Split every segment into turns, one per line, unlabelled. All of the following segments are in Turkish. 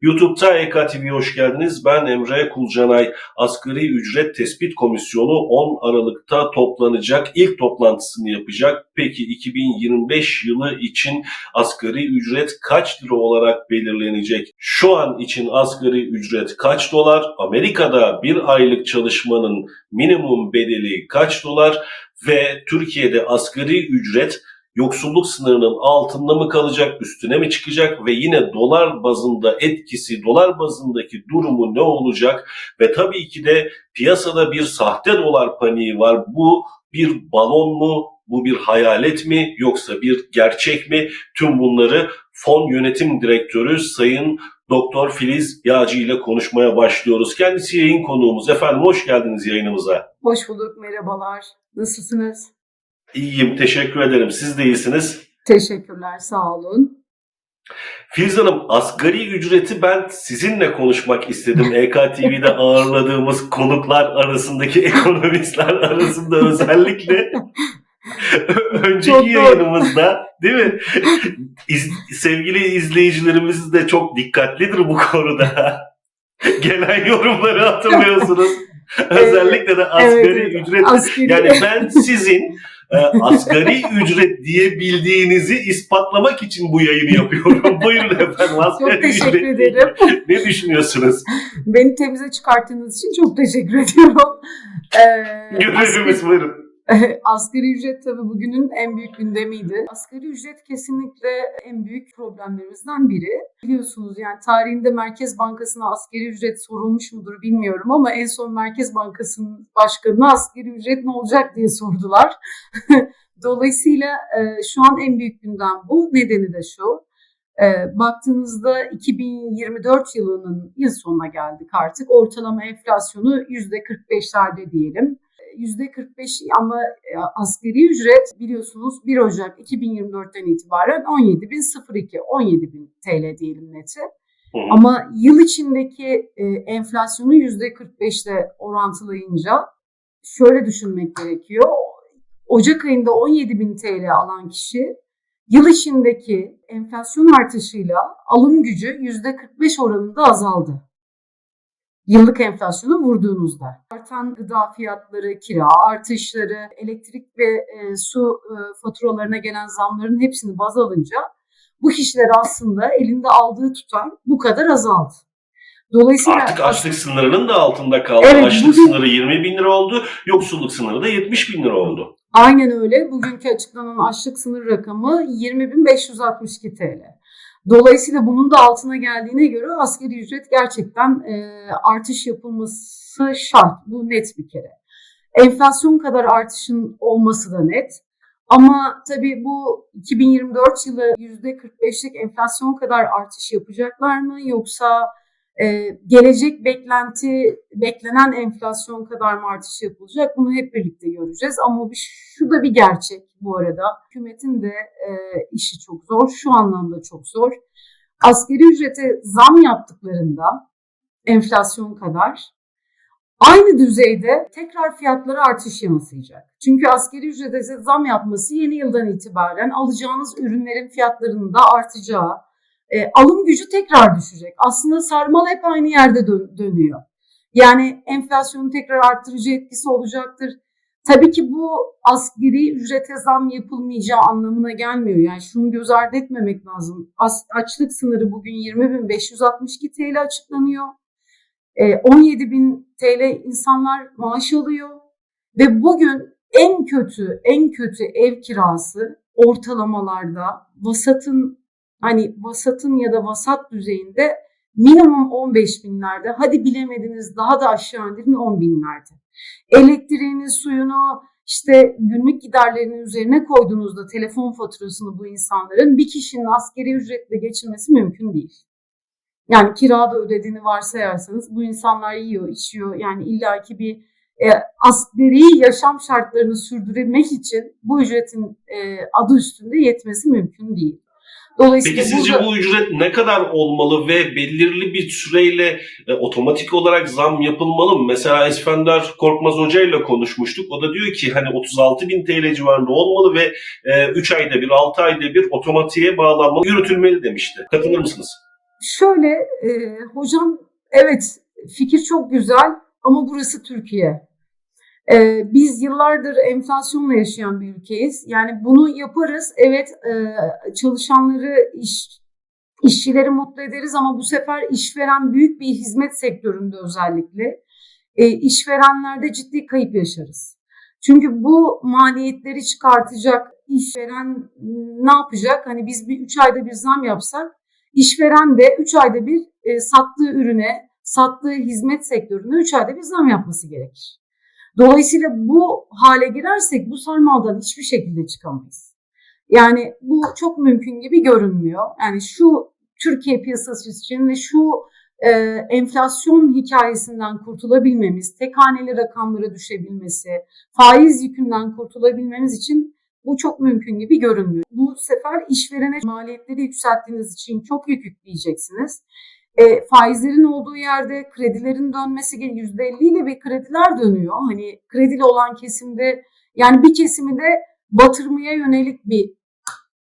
YouTube'da EKTV'ye hoş geldiniz. Ben Emre Kulcanay. Asgari Ücret Tespit Komisyonu 10 Aralık'ta toplanacak. İlk toplantısını yapacak. Peki 2025 yılı için asgari ücret kaç lira olarak belirlenecek? Şu an için asgari ücret kaç dolar? Amerika'da bir aylık çalışmanın minimum bedeli kaç dolar? Ve Türkiye'de asgari ücret yoksulluk sınırının altında mı kalacak, üstüne mi çıkacak ve yine dolar bazında etkisi, dolar bazındaki durumu ne olacak? Ve tabii ki de piyasada bir sahte dolar paniği var. Bu bir balon mu, bu bir hayalet mi yoksa bir gerçek mi? Tüm bunları Fon Yönetim Direktörü Sayın Doktor Filiz Yağcı ile konuşmaya başlıyoruz. Kendisi yayın konuğumuz. Efendim hoş geldiniz yayınımıza.
Hoş bulduk, merhabalar. Nasılsınız?
İyiyim, teşekkür ederim. Siz de iyisiniz.
Teşekkürler, sağ olun.
Filiz Hanım, asgari ücreti ben sizinle konuşmak istedim. EKTV'de ağırladığımız konuklar arasındaki ekonomistler arasında özellikle önceki
Çok
yayınımızda değil mi? İz- sevgili izleyicilerimiz de çok dikkatlidir bu konuda. Gelen yorumları hatırlıyorsunuz. Özellikle de asgari
Evet,
ücret
Askeri,
yani ben sizin e, asgari ücret diyebildiğinizi ispatlamak için bu yayını yapıyorum. Buyurun efendim asgari
çok teşekkür
ücret.
ederim.
Ne düşünüyorsunuz?
Beni temize çıkarttığınız için çok teşekkür ediyorum. Ee,
Görevimiz buyurun.
Asgari ücret tabii bugünün en büyük gündemiydi. Asgari ücret kesinlikle en büyük problemlerimizden biri. Biliyorsunuz yani tarihinde Merkez Bankası'na asgari ücret sorulmuş mudur bilmiyorum ama en son Merkez Bankası'nın başkanına asgari ücret ne olacak diye sordular. Dolayısıyla e, şu an en büyük gündem bu. Nedeni de şu. E, baktığınızda 2024 yılının yıl sonuna geldik artık. Ortalama enflasyonu %45'lerde diyelim. %45 ama e, asgari ücret biliyorsunuz 1 Ocak 2024'ten itibaren 17.002, 17.000 TL diyelim neti.
Hı.
Ama yıl içindeki e, enflasyonu %45 ile orantılayınca şöyle düşünmek gerekiyor. Ocak ayında 17.000 TL alan kişi yıl içindeki enflasyon artışıyla alım gücü %45 oranında azaldı yıllık enflasyonu vurduğunuzda. Artan gıda fiyatları, kira artışları, elektrik ve e, su e, faturalarına gelen zamların hepsini baz alınca bu kişiler aslında elinde aldığı tutar bu kadar azaldı. Dolayısıyla
Artık açlık sınırının da altında kaldı.
Evet,
açlık
bugün-
sınırı 20 bin lira oldu. Yoksulluk sınırı da 70 bin lira oldu.
Aynen öyle. Bugünkü açıklanan açlık sınır rakamı 20.562 TL. Dolayısıyla bunun da altına geldiğine göre asgari ücret gerçekten e, artış yapılması şart. Bu net bir kere. Enflasyon kadar artışın olması da net. Ama tabii bu 2024 yılı %45'lik enflasyon kadar artış yapacaklar mı? Yoksa e, gelecek beklenti, beklenen enflasyon kadar mı artış yapılacak? Bunu hep birlikte göreceğiz. Ama bir, şu da bir gerçek bu arada. Hükümetin de e, işi çok zor. Şu anlamda çok zor. Asgari ücrete zam yaptıklarında enflasyon kadar aynı düzeyde tekrar fiyatlara artış yansıyacak. Çünkü asgari ücrete zam yapması yeni yıldan itibaren alacağınız ürünlerin fiyatlarının da artacağı, e, alım gücü tekrar düşecek. Aslında sarmal hep aynı yerde dön- dönüyor. Yani enflasyonun tekrar arttırıcı etkisi olacaktır. Tabii ki bu asgari ücrete zam yapılmayacağı anlamına gelmiyor. Yani şunu göz ardı etmemek lazım. As- açlık sınırı bugün 20.562 TL açıklanıyor. E, 17.000 TL insanlar maaş alıyor. Ve bugün en kötü, en kötü ev kirası ortalamalarda vasatın hani vasatın ya da vasat düzeyinde minimum 15 binlerde hadi bilemediniz daha da aşağı indirin 10 binlerde. Elektriğini, suyunu, işte günlük giderlerini üzerine koyduğunuzda telefon faturasını bu insanların bir kişinin askeri ücretle geçinmesi mümkün değil. Yani kirada ödediğini varsayarsanız bu insanlar yiyor, içiyor. Yani illaki bir e, asgari yaşam şartlarını sürdürmek için bu ücretin e, adı üstünde yetmesi mümkün değil. Dolayısıyla
Peki sizce
burada-
bu ücret ne kadar olmalı ve belirli bir süreyle e, otomatik olarak zam yapılmalı mı? Mesela Esfender Korkmaz Hoca ile konuşmuştuk. O da diyor ki hani 36 bin TL civarında olmalı ve e, 3 ayda bir 6 ayda bir otomatiğe bağlanmalı yürütülmeli demişti. Katılır mısınız?
Şöyle e, hocam evet fikir çok güzel ama burası Türkiye. E, biz yıllardır enflasyonla yaşayan bir ülkeyiz. Yani bunu yaparız. Evet e, çalışanları iş işçileri mutlu ederiz ama bu sefer işveren büyük bir hizmet sektöründe özellikle e, işverenlerde ciddi kayıp yaşarız. Çünkü bu maliyetleri çıkartacak işveren ne yapacak? Hani biz bir 3 ayda bir zam yapsak işveren de 3 ayda bir e, sattığı ürüne, sattığı hizmet sektörüne 3 ayda bir zam yapması gerekir. Dolayısıyla bu hale girersek bu sarmaldan hiçbir şekilde çıkamayız. Yani bu çok mümkün gibi görünmüyor. Yani şu Türkiye piyasası için ve şu e, enflasyon hikayesinden kurtulabilmemiz, tek haneli rakamlara düşebilmesi, faiz yükünden kurtulabilmemiz için bu çok mümkün gibi görünmüyor. Bu sefer işverene maliyetleri yükselttiğiniz için çok yük yükleyeceksiniz. E, faizlerin olduğu yerde kredilerin dönmesi %50 ile bir krediler dönüyor. Hani kredili olan kesimde yani bir kesimi de batırmaya yönelik bir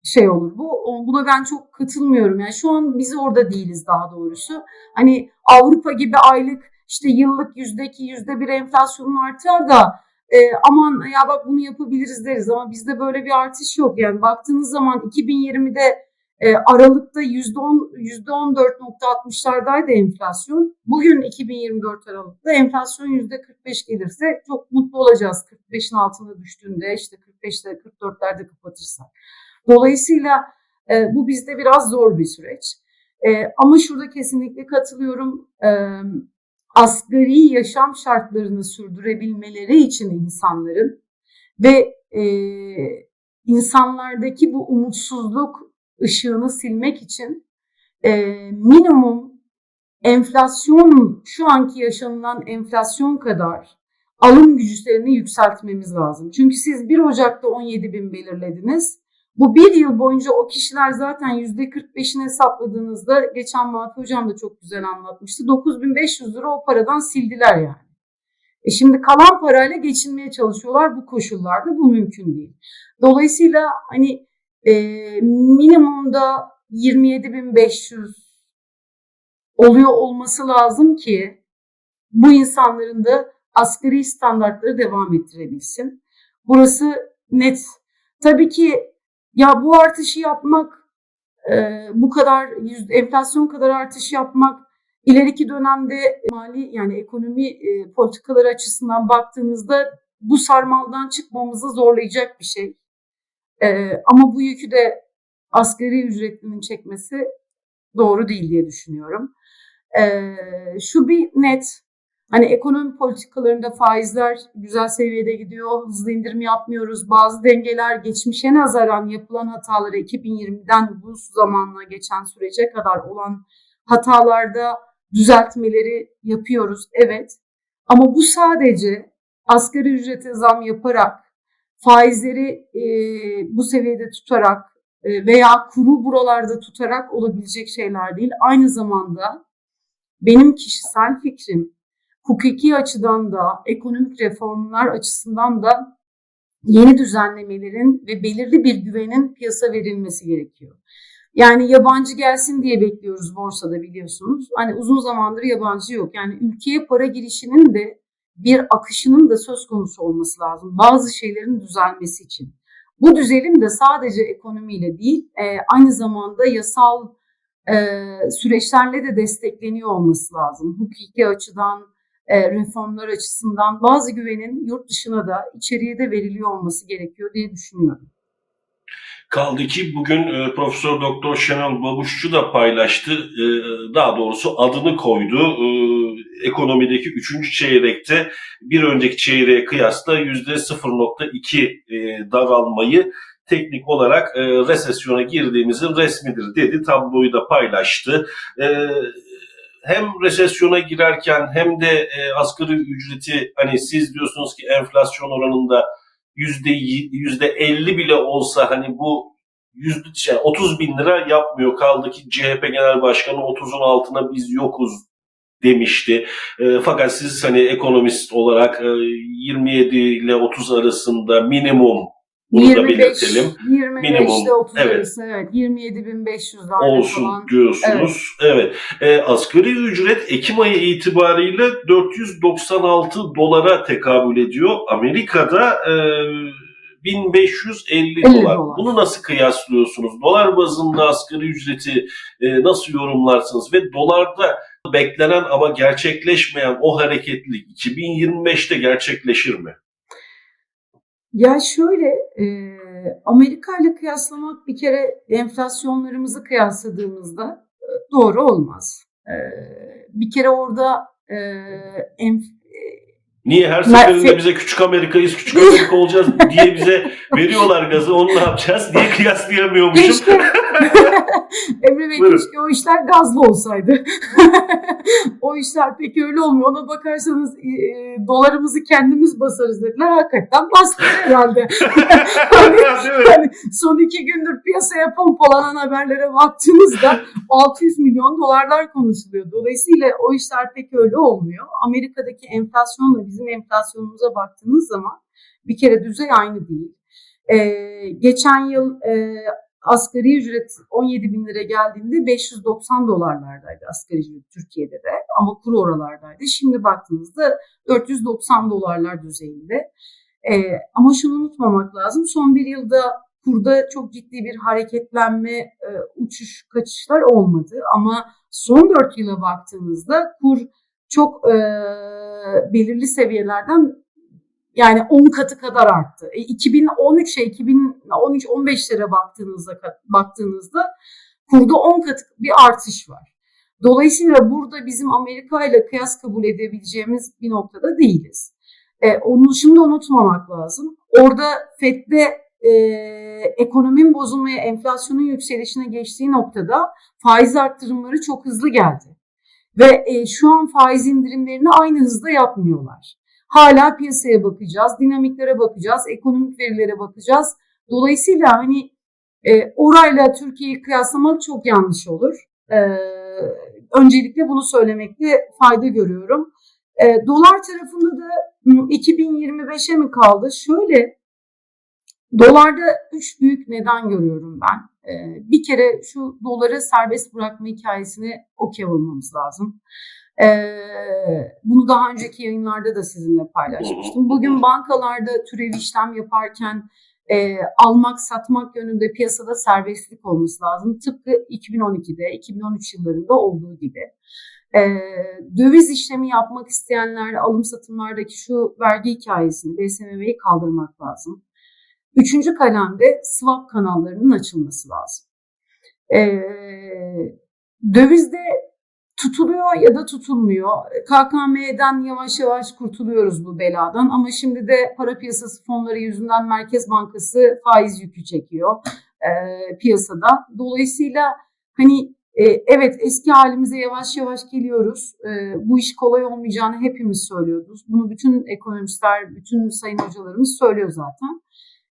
şey olur. Bu buna ben çok katılmıyorum. Yani şu an biz orada değiliz daha doğrusu. Hani Avrupa gibi aylık işte yıllık yüzde iki, yüzde bir enflasyonun artar da e, aman ya bak bunu yapabiliriz deriz ama bizde böyle bir artış yok. Yani baktığınız zaman 2020'de e, Aralık'ta %10 %14.60'lardaydı enflasyon. Bugün 2024 Aralık'ta enflasyon %45 gelirse çok mutlu olacağız. 45'in altına düştüğünde işte 45'te 44'lerde kapatırsak. Dolayısıyla e, bu bizde biraz zor bir süreç. E, ama şurada kesinlikle katılıyorum. E, asgari yaşam şartlarını sürdürebilmeleri için insanların ve e, insanlardaki bu umutsuzluk ışığını silmek için e, minimum enflasyon şu anki yaşanılan enflasyon kadar alım güçlerini yükseltmemiz lazım. Çünkü siz 1 Ocak'ta 17 bin belirlediniz. Bu bir yıl boyunca o kişiler zaten %45'ini hesapladığınızda geçen Mafi Hocam da çok güzel anlatmıştı. 9500 lira o paradan sildiler yani. E şimdi kalan parayla geçinmeye çalışıyorlar bu koşullarda bu mümkün değil. Dolayısıyla hani e, minimumda 27.500 oluyor olması lazım ki bu insanların da asgari standartları devam ettirebilsin. Burası net. Tabii ki ya bu artışı yapmak, e, bu kadar enflasyon kadar artış yapmak ileriki dönemde mali yani ekonomi e, politikaları açısından baktığınızda bu sarmaldan çıkmamızı zorlayacak bir şey. E, ama bu yükü de asgari ücretlinin çekmesi doğru değil diye düşünüyorum. E, şu bir net, hani ekonomi politikalarında faizler güzel seviyede gidiyor, hızlı indirim yapmıyoruz. Bazı dengeler geçmişe nazaran yapılan hataları 2020'den bu zamanla geçen sürece kadar olan hatalarda düzeltmeleri yapıyoruz. Evet. Ama bu sadece asgari ücrete zam yaparak faizleri e, bu seviyede tutarak e, veya kuru buralarda tutarak olabilecek şeyler değil. Aynı zamanda benim kişisel fikrim hukuki açıdan da ekonomik reformlar açısından da yeni düzenlemelerin ve belirli bir güvenin piyasa verilmesi gerekiyor. Yani yabancı gelsin diye bekliyoruz borsada biliyorsunuz. Hani uzun zamandır yabancı yok. Yani ülkeye para girişinin de bir akışının da söz konusu olması lazım. Bazı şeylerin düzelmesi için. Bu düzelim de sadece ekonomiyle değil, e, aynı zamanda yasal e, süreçlerle de destekleniyor olması lazım. Hukuki açıdan, e, reformlar açısından bazı güvenin yurt dışına da içeriye de veriliyor olması gerekiyor diye düşünüyorum.
Kaldı ki bugün e, Profesör Doktor Şenol Babuşçu da paylaştı. E, daha doğrusu adını koydu. E, ekonomideki üçüncü çeyrekte bir önceki çeyreğe kıyasla yüzde 0.2 e, daralmayı teknik olarak e, resesyona girdiğimizin resmidir dedi. Tabloyu da paylaştı. E, hem resesyona girerken hem de e, asgari ücreti hani siz diyorsunuz ki enflasyon oranında yüzde yüzde 50 bile olsa hani bu yüzde şey, 30 bin lira yapmıyor kaldı ki CHP Genel Başkanı 30'un altına biz yokuz demişti. E, fakat siz hani ekonomist olarak e, 27 ile 30 arasında minimum Bunu da belirtelim.
25
Minimum,
ile 30
evet.
arası evet 27.500'lerde
olsun
falan.
diyorsunuz. Evet. E, asgari ücret Ekim ayı itibariyle 496 dolara tekabül ediyor. Amerika'da e, 1550
50
dolar.
dolar.
Bunu nasıl kıyaslıyorsunuz? Dolar bazında asgari ücreti e, nasıl yorumlarsınız? Ve dolarda beklenen ama gerçekleşmeyen o hareketlilik 2025'te gerçekleşir mi?
Ya şöyle e, Amerika ile kıyaslamak bir kere enflasyonlarımızı kıyasladığımızda e, doğru olmaz. E, bir kere orada e, enf-
Niye her seferinde
fe-
bize küçük Amerika'yız, küçük Amerika olacağız diye bize veriyorlar gazı, onu ne yapacağız diye kıyaslayamıyormuşum.
Keşke Emre Bey
Buyurun.
keşke o işler gazlı olsaydı. o işler pek öyle olmuyor. Ona bakarsanız e, dolarımızı kendimiz basarız dediler. Hakikaten bastılar herhalde. Hani- hani son iki gündür piyasaya pompalanan haberlere baktığınızda 600 milyon dolarlar konuşuluyor. Dolayısıyla o işler pek öyle olmuyor. Amerika'daki enflasyonla bizim enflasyonumuza baktığınız zaman bir kere düzey aynı değil. Ee, geçen yıl e, asgari ücret 17 bin lira geldiğinde 590 dolarlardaydı asgari ücret Türkiye'de de ama kur oralardaydı. Şimdi baktığınızda 490 dolarlar düzeyinde. Ee, ama şunu unutmamak lazım son bir yılda kurda çok ciddi bir hareketlenme, e, uçuş kaçışlar olmadı ama son 4 yıla baktığınızda kur çok e, belirli seviyelerden yani 10 katı kadar arttı. E, 2013'e 2013-15'lere baktığınızda baktığınızda kurda 10 katı bir artış var. Dolayısıyla burada bizim Amerika ile kıyas kabul edebileceğimiz bir noktada değiliz. E, onu şimdi unutmamak lazım. Orada FED'de e, ekonominin bozulmaya, enflasyonun yükselişine geçtiği noktada faiz arttırımları çok hızlı geldi. Ve e, şu an faiz indirimlerini aynı hızda yapmıyorlar. Hala piyasaya bakacağız, dinamiklere bakacağız, ekonomik verilere bakacağız. Dolayısıyla hani e, orayla Türkiye'yi kıyaslamak çok yanlış olur. E, öncelikle bunu söylemekte fayda görüyorum. Dolar tarafında da 2025'e mi kaldı? Şöyle, dolarda üç büyük neden görüyorum ben. E, bir kere şu doları serbest bırakma hikayesini okey olmamız lazım. Ee, bunu daha önceki yayınlarda da sizinle paylaşmıştım. Bugün bankalarda türev işlem yaparken e, almak satmak yönünde piyasada serbestlik olması lazım. Tıpkı 2012'de 2013 yıllarında olduğu gibi. E, döviz işlemi yapmak isteyenler alım satımlardaki şu vergi hikayesini BSMV'yi kaldırmak lazım. Üçüncü kalemde swap kanallarının açılması lazım. E, dövizde tutuluyor ya da tutulmuyor. KKM'den yavaş yavaş kurtuluyoruz bu beladan ama şimdi de para piyasası fonları yüzünden Merkez Bankası faiz yükü çekiyor e, piyasada. Dolayısıyla hani e, evet eski halimize yavaş yavaş geliyoruz. E, bu iş kolay olmayacağını hepimiz söylüyoruz. Bunu bütün ekonomistler, bütün sayın hocalarımız söylüyor zaten.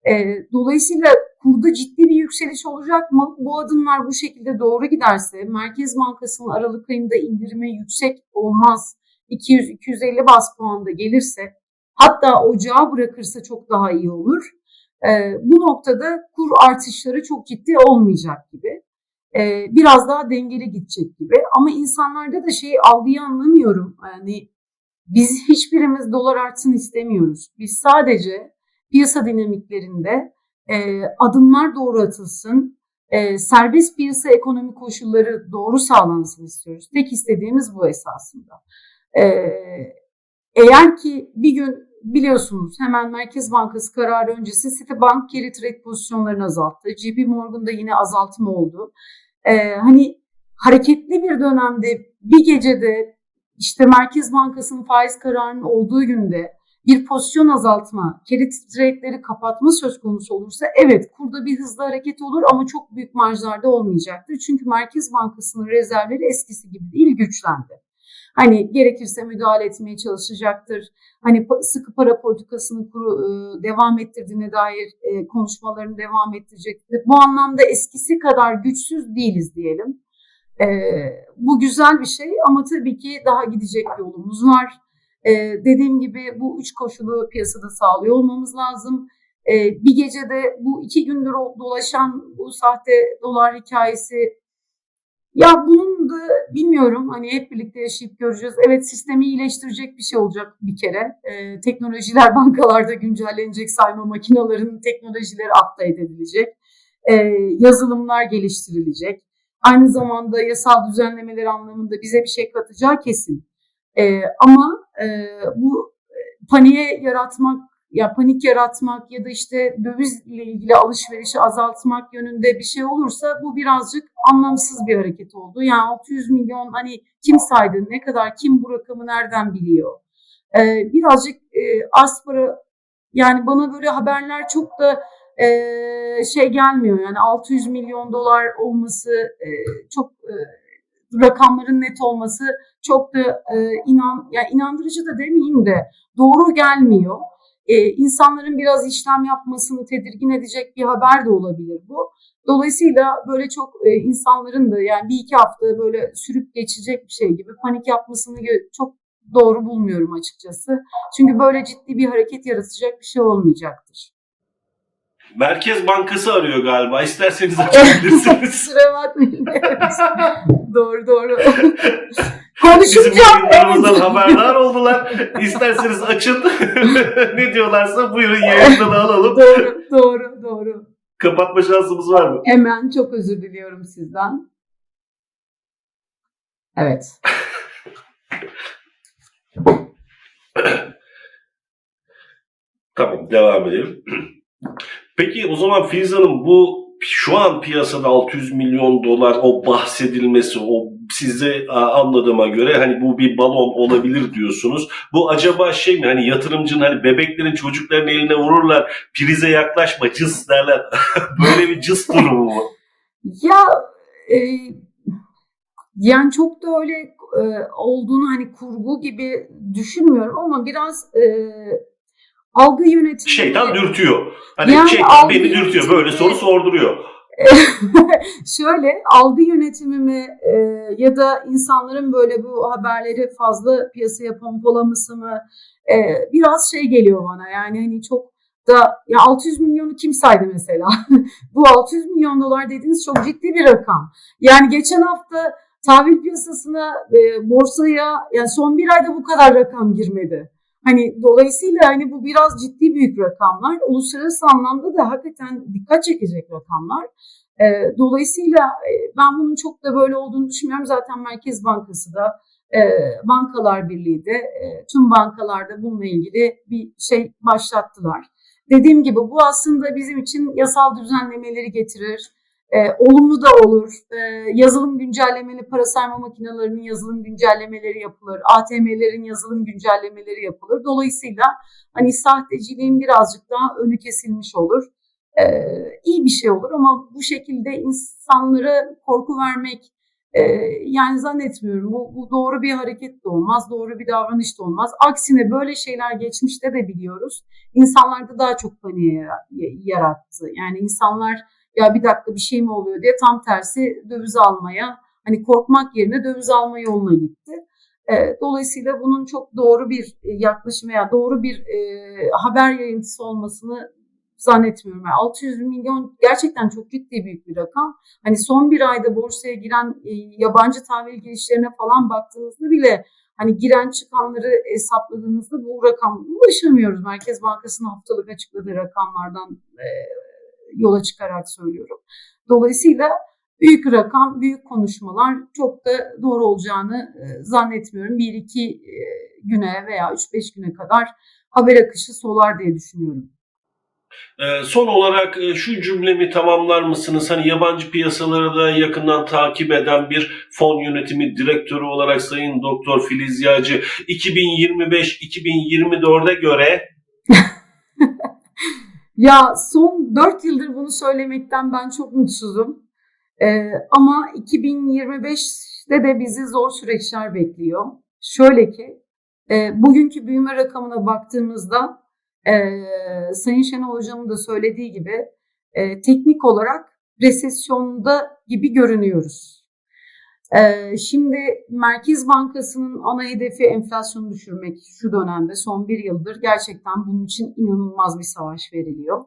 E, dolayısıyla kurda ciddi bir yükseliş olacak mı? Bu adımlar bu şekilde doğru giderse Merkez Bankası'nın Aralık ayında indirimi yüksek olmaz. 200-250 bas puanda gelirse hatta ocağı bırakırsa çok daha iyi olur. E, bu noktada kur artışları çok ciddi olmayacak gibi. E, biraz daha dengeli gidecek gibi. Ama insanlarda da şeyi algıyı anlamıyorum. Yani biz hiçbirimiz dolar artsın istemiyoruz. Biz sadece piyasa dinamiklerinde e, adımlar doğru atılsın, e, serbest piyasa ekonomi koşulları doğru sağlansın istiyoruz. Tek istediğimiz bu esasında. E, eğer ki bir gün biliyorsunuz hemen Merkez Bankası kararı öncesi Citibank geri trade pozisyonlarını azalttı. JP Morgan'da yine azaltma oldu. E, hani hareketli bir dönemde bir gecede işte Merkez Bankası'nın faiz kararının olduğu günde bir pozisyon azaltma, carry trade'leri kapatma söz konusu olursa evet kurda bir hızlı hareket olur ama çok büyük marjlarda olmayacaktır. Çünkü Merkez Bankası'nın rezervleri eskisi gibi değil güçlendi. Hani gerekirse müdahale etmeye çalışacaktır. Hani sıkı para politikasını kuru, devam ettirdiğine dair konuşmalarını devam ettirecektir. Bu anlamda eskisi kadar güçsüz değiliz diyelim. Bu güzel bir şey ama tabii ki daha gidecek yolumuz var. Ee, dediğim gibi bu üç koşulu piyasada sağlıyor olmamız lazım. e, bir gecede bu iki gündür dolaşan bu sahte dolar hikayesi ya bunun da bilmiyorum hani hep birlikte yaşayıp göreceğiz. Evet sistemi iyileştirecek bir şey olacak bir kere. Ee, teknolojiler bankalarda güncellenecek, sayma makinelerinin teknolojileri update edilecek. Ee, yazılımlar geliştirilecek. Aynı zamanda yasal düzenlemeler anlamında bize bir şey katacağı kesin. Ee, ama e, bu e, paniğe yaratmak ya panik yaratmak ya da işte dövizle ilgili alışverişi azaltmak yönünde bir şey olursa bu birazcık anlamsız bir hareket oldu. Yani 600 milyon hani kim saydı, ne kadar, kim bu rakamı nereden biliyor? Ee, birazcık e, az para yani bana böyle haberler çok da e, şey gelmiyor. Yani 600 milyon dolar olması e, çok e, rakamların net olması çok da e, inan ya inandırıcı da demeyeyim de doğru gelmiyor. E, insanların biraz işlem yapmasını tedirgin edecek bir haber de olabilir bu. Dolayısıyla böyle çok e, insanların da yani bir iki hafta böyle sürüp geçecek bir şey gibi panik yapmasını çok doğru bulmuyorum açıkçası. Çünkü böyle ciddi bir hareket yaratacak bir şey olmayacaktır.
Merkez Bankası arıyor galiba. İsterseniz açabilirsiniz.
Kusura bakmayın. Evet. doğru doğru.
Bizim haberdar oldular. İsterseniz açın. ne diyorlarsa buyurun yayından alalım.
doğru doğru doğru.
Kapatma şansımız var mı?
Hemen çok özür diliyorum sizden. Evet.
Tamam devam edelim. Peki o zaman Filiz Hanım bu şu an piyasada 600 milyon dolar o bahsedilmesi o size anladığıma göre hani bu bir balon olabilir diyorsunuz. Bu acaba şey mi hani yatırımcının hani bebeklerin çocukların eline vururlar prize yaklaşma cız derler. Böyle bir cız durumu mu?
Ya e, yani çok da öyle e, olduğunu hani kurgu gibi düşünmüyorum ama biraz e, algı yönetimi
Şeytan dürtüyor. Hani
Yani
şeytan beni dürtüyor böyle
yönetimi-
soru sorduruyor.
Şöyle algı yönetimimi e, ya da insanların böyle bu haberleri fazla piyasaya pompalaması mı e, biraz şey geliyor bana yani hani çok da ya 600 milyonu kim saydı mesela? bu 600 milyon dolar dediğiniz çok ciddi bir rakam. Yani geçen hafta tahvil piyasasına e, borsaya yani son bir ayda bu kadar rakam girmedi. Hani dolayısıyla hani bu biraz ciddi büyük rakamlar. Uluslararası anlamda da hakikaten dikkat çekecek rakamlar. E, dolayısıyla ben bunun çok da böyle olduğunu düşünmüyorum. Zaten Merkez Bankası da e, Bankalar Birliği de e, tüm bankalarda bununla ilgili bir şey başlattılar. Dediğim gibi bu aslında bizim için yasal düzenlemeleri getirir. E, olumlu da olur. E, yazılım güncellemeli para sayma makinelerinin yazılım güncellemeleri yapılır. ATM'lerin yazılım güncellemeleri yapılır. Dolayısıyla hani sahteciliğin birazcık daha önü kesilmiş olur. E, iyi bir şey olur ama bu şekilde insanlara korku vermek e, yani zannetmiyorum. Bu, bu doğru bir hareket de olmaz, doğru bir davranış da olmaz. Aksine böyle şeyler geçmişte de biliyoruz. İnsanlarda daha çok paniğe yara- yarattı. Yani insanlar ya bir dakika bir şey mi oluyor diye tam tersi döviz almaya hani korkmak yerine döviz alma yoluna gitti. E, dolayısıyla bunun çok doğru bir e, yaklaşım veya doğru bir e, haber yayıntısı olmasını zannetmiyorum. Yani 600 milyon gerçekten çok ciddi büyük bir rakam. Hani son bir ayda borsaya giren yabancı tahvil girişlerine falan baktığınızda bile hani giren çıkanları hesapladığınızda bu rakam ulaşamıyoruz. Merkez Bankası'nın haftalık açıkladığı rakamlardan yola çıkarak söylüyorum. Dolayısıyla büyük rakam, büyük konuşmalar çok da doğru olacağını e, zannetmiyorum. Bir iki e, güne veya üç beş güne kadar haber akışı solar diye düşünüyorum.
Ee, son olarak e, şu cümlemi tamamlar mısınız? Hani yabancı piyasaları da yakından takip eden bir fon yönetimi direktörü olarak Sayın Doktor Filiz Yağcı 2025-2024'e göre
Ya son 4 yıldır bunu söylemekten ben çok mutsuzum. Ee, ama 2025'te de bizi zor süreçler bekliyor. Şöyle ki e, bugünkü büyüme rakamına baktığımızda e, Sayın Şenol Hocam'ın da söylediği gibi e, teknik olarak resesyonda gibi görünüyoruz. E, şimdi Merkez Bankası'nın ana hedefi enflasyonu düşürmek şu dönemde son bir yıldır gerçekten bunun için inanılmaz bir savaş veriliyor.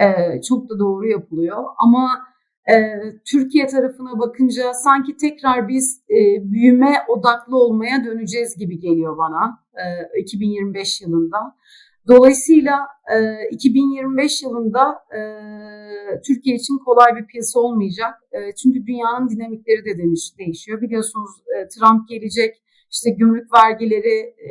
E, çok da doğru yapılıyor. Ama e, Türkiye tarafına bakınca sanki tekrar biz e, büyüme odaklı olmaya döneceğiz gibi geliyor bana e, 2025 yılında. Dolayısıyla e, 2025 yılında e, Türkiye için kolay bir piyasa olmayacak. E, çünkü dünyanın dinamikleri de değiş- değişiyor. Biliyorsunuz e, Trump gelecek, işte gümrük vergileri e,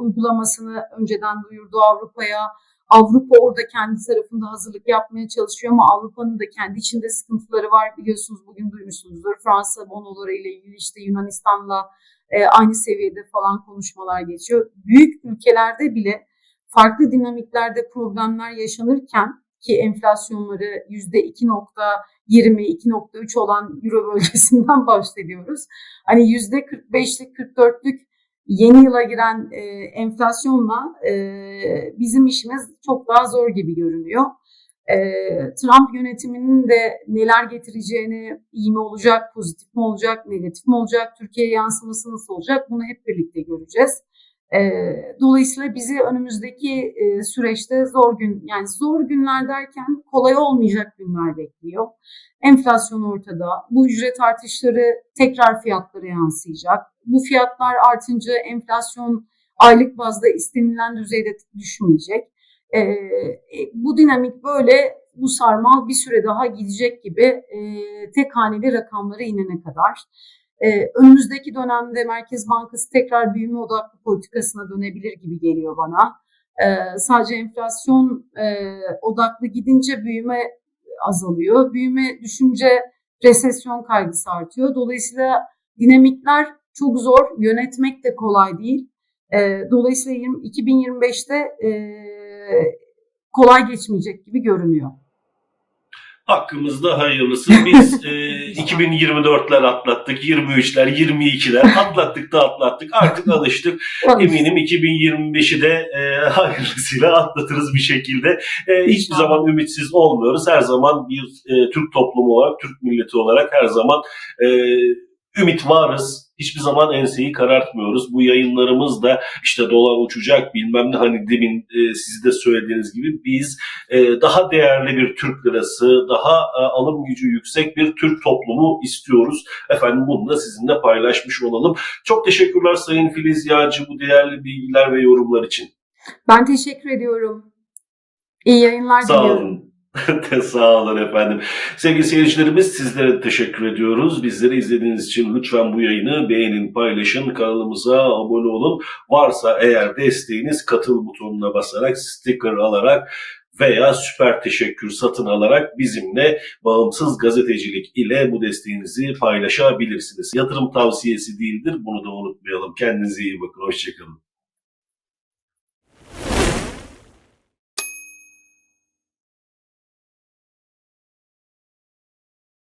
uygulamasını önceden duyurdu Avrupa'ya. Avrupa orada kendi tarafında hazırlık yapmaya çalışıyor ama Avrupa'nın da kendi içinde sıkıntıları var. Biliyorsunuz bugün duymuşsunuzdur. Fransa bonoları ile ilgili işte Yunanistan'la e, aynı seviyede falan konuşmalar geçiyor. Büyük ülkelerde bile farklı dinamiklerde problemler yaşanırken ki enflasyonları %2.20, 2.3 olan Euro bölgesinden bahsediyoruz. Hani %45'lik, 44'lük yeni yıla giren e, enflasyonla e, bizim işimiz çok daha zor gibi görünüyor. E, Trump yönetiminin de neler getireceğini, iyi mi olacak, pozitif mi olacak, negatif mi olacak, Türkiye'ye yansıması nasıl olacak bunu hep birlikte göreceğiz. E, dolayısıyla bizi önümüzdeki e, süreçte zor gün, yani zor günler derken kolay olmayacak günler bekliyor. Enflasyon ortada. Bu ücret artışları tekrar fiyatlara yansıyacak. Bu fiyatlar artınca enflasyon aylık bazda istenilen düzeyde düşmeyecek. E, bu dinamik böyle bu sarmal bir süre daha gidecek gibi e, tek haneli rakamlara inene kadar. Ee, önümüzdeki dönemde Merkez Bankası tekrar büyüme odaklı politikasına dönebilir gibi geliyor bana. Ee, sadece enflasyon e, odaklı gidince büyüme azalıyor. Büyüme düşünce resesyon kaygısı artıyor. Dolayısıyla dinamikler çok zor, yönetmek de kolay değil. Ee, dolayısıyla 20, 2025'te e, kolay geçmeyecek gibi görünüyor.
Hakkımızda hayırlısı. Biz e, 2024'ler atlattık, 23'ler, 22'ler atlattık da atlattık. Artık alıştık. Eminim 2025'i de e, hayırlısıyla atlatırız bir şekilde. E, hiçbir zaman ümitsiz olmuyoruz. Her zaman bir e, Türk toplumu olarak, Türk milleti olarak her zaman e, ümit varız. Hiçbir zaman enseyi karartmıyoruz. Bu yayınlarımız da işte dolar uçacak bilmem ne hani demin e, siz de söylediğiniz gibi biz e, daha değerli bir Türk lirası, daha e, alım gücü yüksek bir Türk toplumu istiyoruz. Efendim bunu da sizinle paylaşmış olalım. Çok teşekkürler Sayın Filiz Yağcı bu değerli bilgiler ve yorumlar için.
Ben teşekkür ediyorum. İyi yayınlar
Sağ
diliyorum.
olun. Sağ olun efendim. Sevgili seyircilerimiz sizlere teşekkür ediyoruz. Bizleri izlediğiniz için lütfen bu yayını beğenin, paylaşın, kanalımıza abone olun. Varsa eğer desteğiniz katıl butonuna basarak, sticker alarak veya süper teşekkür satın alarak bizimle bağımsız gazetecilik ile bu desteğinizi paylaşabilirsiniz. Yatırım tavsiyesi değildir. Bunu da unutmayalım. Kendinize iyi bakın. Hoşçakalın.